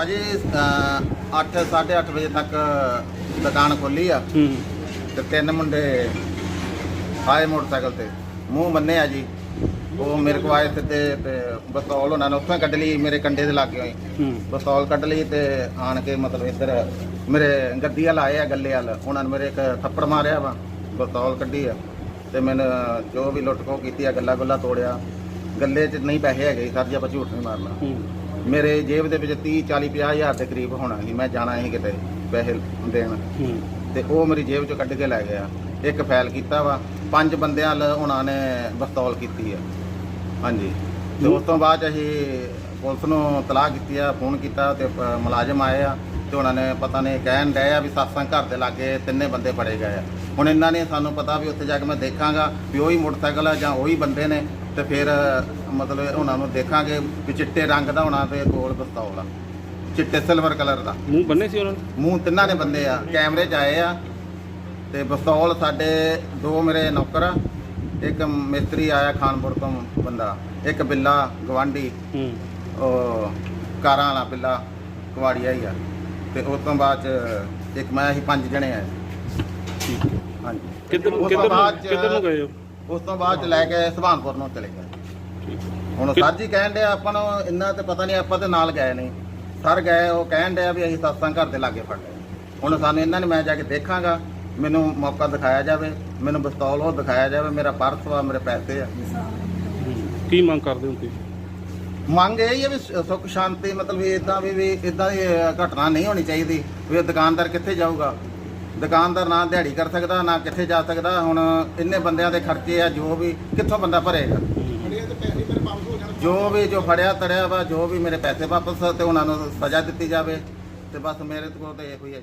ਭਾਜੀ 8 8:30 ਵਜੇ ਤੱਕ ਦੁਕਾਨ ਖੋਲੀ ਆ। ਹੂੰ। ਤੇ ਤਿੰਨ ਮੁੰਡੇ ਆਏ ਮੋਟਰਸਾਈਕਲ ਤੇ। ਮੂੰਹ ਬੰਨੇ ਆ ਜੀ। ਉਹ ਮੇਰੇ ਕੋਲ ਆਏ ਤੇ ਤੇ ਪਿਸਤੌਲ ਉਹਨਾਂ ਨੇ ਉੱਥੋਂ ਹੀ ਕੱਢ ਲਈ ਮੇਰੇ ਕੰਡੇ ਦੇ ਲਾਗੇ ਹੋਈ ਹੂੰ। ਪਿਸਤੌਲ ਕੱਢ ਲਈ ਤੇ ਆਣ ਕੇ ਮਤਲਬ ਇੱਧਰ ਮੇਰੇ ਗੱਦੀ ਵਾਲ ਆਏ ਆ ਗੱਲੇ ਵਾਲ। ਉਹਨਾਂ ਨੇ ਮੇਰੇ ਇੱਕ ਥੱਪੜ ਮਾਰਿਆ ਵਾ ਪਿਸਤੌਲ ਕੱਢੀ ਆ। ਤੇ ਮੈਨੂੰ ਜੋ ਵੀ ਲੁੱਟ ਖੋ ਕੀਤੀ ਆ ਗੱਲਾ ਗੁੱਲਾ ਤੋੜਿਆ। ਗੱਲੇ 'ਚ ਨਹੀਂ ਪੈਸੇ ਹੈਗੇ ਸਰ ਜੀ ਆਪਾਂ ਝੂਠ ਨਹੀਂ ਮਾਰਨਾ। ਮੇਰੇ ਜੇਬ ਦੇ ਵਿੱਚ 30 40 50 ਹਜ਼ਾਰ ਦੇ ਕਰੀਬ ਹੋਣਾ ਸੀ ਮੈਂ ਜਾਣਾ ਸੀ ਕਿਤੇ ਪੈਸੇ ਦੇਣ। ਤੇ ਉਹ ਮੇਰੀ ਜੇਬ ਚੋਂ ਕੱਢ ਕੇ ਲੈ ਗਿਆ। ਇੱਕ ਫਾਈਲ ਕੀਤਾ ਵਾ ਪੰਜ ਬੰਦਿਆਂ ਨਾਲ ਉਹਨਾਂ ਨੇ ਬਸਤੌਲ ਕੀਤੀ ਆ। ਹਾਂਜੀ। ਤੇ ਉਸ ਤੋਂ ਬਾਅਦ ਅਸੀਂ ਪੁਲਿਸ ਨੂੰ ਤਲਾਹ ਕੀਤੀ ਆ ਫੋਨ ਕੀਤਾ ਤੇ ਪ- ਮੁਲਾਜ਼ਮ ਆਏ ਆ ਤੇ ਉਹਨਾਂ ਨੇ ਪਤਾ ਨਹੀਂ ਕਹਿਣ ਡਏ ਆ ਵੀ satsang ਘਰ ਦੇ ਲਾਗੇ ਤਿੰਨੇ ਬੰਦੇ ਫੜੇ ਗਏ ਆ। ਹੁਣ ਇਹਨਾਂ ਨੇ ਸਾਨੂੰ ਪਤਾ ਵੀ ਉੱਥੇ ਜਾ ਕੇ ਮੈਂ ਦੇਖਾਂਗਾ ਵੀ ਉਹੀ ਮੋਟਰਸਾਈਕਲ ਆ ਜਾਂ ਉਹੀ ਬੰਦੇ ਨੇ ਤੇ ਫਿਰ ਮਤਲਬ ਉਹਨਾਂ ਨੂੰ ਦੇਖਾਂਗੇ ਵੀ ਚਿੱਟੇ ਰੰਗ ਦਾ ਹੋਣਾ ਤੇ ਕੋਲ ਪਿਸਤੌਲ ਆ। ਚਿੱਟੇ ਸਿਲਵਰ ਕਲਰ ਦਾ। ਮੂੰਹ ਬੰਨੇ ਸੀ ਉਹਨਾਂ ਨੇ? ਮੂੰਹ ਤਿੰਨਾਂ ਦੇ ਬੰਦੇ ਆ। ਕੈਮਰੇ 'ਚ ਆਏ ਆ ਤੇ ਪਿਸਤੌਲ ਸਾਡੇ ਦੋ ਮੇਰੇ ਨੌਕਰ ਆ ਇੱਕ ਮਿਸਤਰੀ ਆਇਆ ਖਾਨਪੁਰ ਤੋਂ ਬੰਦਾ ਇੱਕ ਬਿੱਲਾ ਗਵਾਂਢੀ ਹੂੰ। ਉਹ ਕਾਰਾਂ ਵਾਲਾ ਬਿੱਲਾ ਕੁਵਾੜੀਆ ਹੀ ਆ। ਤੇ ਉਸ ਤੋਂ ਬਾਅਦ ਚ ਇੱਕ ਮੈਂ ਅਸੀਂ ਪੰਜ ਜਣੇ ਆ ਠੀਕ ਹੈ। ਹਾਂਜੀ। ਕਿੱਧਰ ਉਸ ਤੋਂ ਕਿੱਧਰ ਬਾਅਦ ਨੂੰ ਚ- ਕਿੱਧਰ ਨੂੰ ਗਏ ਹੋ ਉਸ ਤੋਂ ਬਾਅਦ ਚ ਲੈ ਕੇ ਸੁਭਾਨਪੁਰ ਨੂੰ ਚਲੇ ਗਏ। ਹੁਣ ਸਰ ਜੀ ਕਹਿਣ ਡਿਆ ਆਪਾਂ ਨੂੰ ਇੰਨਾ ਤੇ ਪਤਾ ਨਹੀਂ ਆਪਾਂ ਤੇ ਨਾਲ ਗਏ ਨਹੀਂ ਸਰ ਗਏ ਉਹ ਕਹਿਣ ਡਿਆ ਵੀ ਅਸੀਂ ਸਤਸੰਗ ਘਰ ਦੇ ਲਾਗੇ ਫੜ ਲਏ। ਹੁਣ ਸਾਨੂੰ ਇਹਨਾਂ ਨੇ ਮੈਂ ਜਾ ਕੇ ਦੇਖਾਂਗਾ ਮੈਨੂੰ ਮੌਕਾ ਦਿਖਾਇਆ ਜਾਵੇ ਮੈਨੂੰ ਪਿਸਤੌਲ ਉਹ ਦਿਖਾਇਆ ਜਾਵੇ ਮੇਰਾ ਪਰਸ ਵਾ ਮੇਰੇ ਪੈਸੇ ਆ। ਕੀ ਮੰਗ ਕਰਦੇ ਹੋ ਤੁਸੀਂ? ਮੰਗ ਇਹ ਹੀ ਹੈ ਵੀ ਸੁੱਖ ਸ਼ਾਂਤੀ ਮਤਲਬ ਇਦਾਂ ਵੀ ਵੀ ਇਦਾਂ ਦੀ ਘਟਨਾ ਨਹੀਂ ਹੋਣੀ ਚਾਹੀਦੀ ਵੀ ਦੁਕਾਨਦਾਰ ਕਿੱਥੇ ਜਾਊਗਾ। ਦੁਕਾਨਦਾਰ ਨਾ ਦਿਹਾੜੀ ਕਰ ਸਕਦਾ, ਨਾ ਕਿੱਥੇ ਜਾ ਸਕਦਾ। ਹੁਣ ਇੰਨੇ ਬੰਦਿਆਂ ਦੇ ਖਰਚੇ ਆ, ਜੋ ਵੀ, ਕਿੱਥੋਂ ਬੰਦਾ ਭਰੇਗਾ? ਜੋ ਵੀ ਜੋ ਫੜਿਆ, ਤੜਿਆ ਵਾ, ਜੋ ਵੀ ਮੇਰੇ ਪੈਸੇ ਵਾਪਸ ਤੇ ਉਹਨਾਂ ਨੂੰ ਸਜ਼ਾ ਦਿੱਤੀ ਜਾਵੇ। ਤੇ ਬਸ ਮੇਰੇ ਕੋਲ ਤਾਂ ਇਹੋ ਹੀ ਹੈ